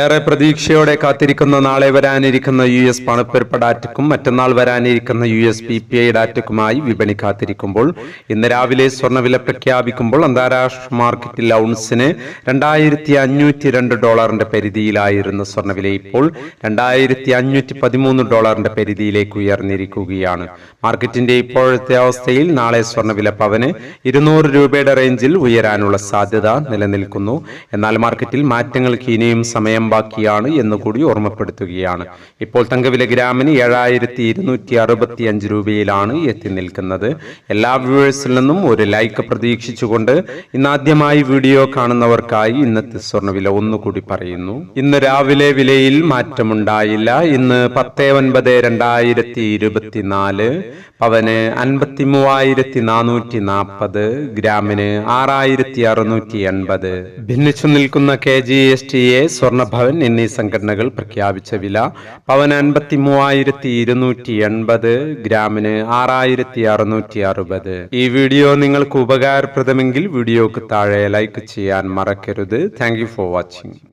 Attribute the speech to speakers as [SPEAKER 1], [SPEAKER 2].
[SPEAKER 1] ഏറെ പ്രതീക്ഷയോടെ കാത്തിരിക്കുന്ന നാളെ വരാനിരിക്കുന്ന യു എസ് പണപ്പെരുപ്പ ഡാറ്റക്കും മറ്റന്നാൾ വരാനിരിക്കുന്ന U S P P I ഡാറ്റയ്ക്കുമായി വിപണി കാത്തിരിക്കുമ്പോൾ ഇന്ന് രാവിലെ സ്വർണവില പ്രഖ്യാപിക്കുമ്പോൾ അന്താരാഷ്ട്ര മാർക്കറ്റിൽ ഔൺസിന് രണ്ടായിരത്തി അഞ്ഞൂറ്റി രണ്ട് ഡോളറിന്റെ പരിധിയിലായിരുന്ന സ്വർണവില ഇപ്പോൾ രണ്ടായിരത്തി അഞ്ഞൂറ്റി പതിമൂന്ന് ഡോളറിന്റെ പരിധിയിലേക്ക് ഉയർന്നിരിക്കുകയാണ്. മാർക്കറ്റിന്റെ ഇപ്പോഴത്തെ അവസ്ഥയിൽ നാളെ സ്വർണവില പവന് ഇരുന്നൂറ് രൂപയുടെ റേഞ്ചിൽ ഉയരാനുള്ള സാധ്യത നിലനിൽക്കുന്നു. എന്നാൽ മാർക്കറ്റിൽ മാറ്റങ്ങൾക്ക് ഇനിയും സമയം ബാക്കിയാണ് എന്നുകൂടി ഓർമ്മപ്പെടുത്തുകയാണ്. ഇപ്പോൾ തങ്കവില ഗ്രാമിന് ഏഴായിരത്തി ഇരുന്നൂറ്റി അറുപത്തി അഞ്ച് രൂപയിലാണ് എത്തി നിൽക്കുന്നത്. എല്ലാ വ്യൂവേഴ്സിൽ നിന്നും ഒരു ലൈക്ക് പ്രതീക്ഷിച്ചുകൊണ്ട് ഇന്നാദ്യമായി വീഡിയോ കാണുന്നവർക്കായി ഇന്നത്തെ സ്വർണവില ഒന്നുകൂടി പറയുന്നു. ഇന്ന് രാവിലെ വിലയിൽ മാറ്റമുണ്ടായില്ല. ഇന്ന് പത്ത് ഒൻപത് രണ്ടായിരത്തി ഇരുപത്തിനാല് പവന് അൻപത്തി മൂവായിരത്തി നാനൂറ്റി നാൽപ്പത് ഗ്രാമിന് ആറായിരത്തി അറുന്നൂറ്റി എൺപത് ഭിന്നിച്ചു നിൽക്കുന്ന K G S T A Swarnabhavan എന്നീ സംഘടനകൾ പ്രഖ്യാപിച്ച വില പവൻ അൻപത്തി മൂവായിരത്തി ഇരുന്നൂറ്റി എൺപത് ഗ്രാമിന് ആറായിരത്തി അറുന്നൂറ്റി അറുപത് ഈ വീഡിയോ നിങ്ങൾക്ക് ഉപകാരപ്രദമെങ്കിൽ വീഡിയോക്ക് താഴെ ലൈക്ക് ചെയ്യാൻ മറക്കരുത്. Thank for watching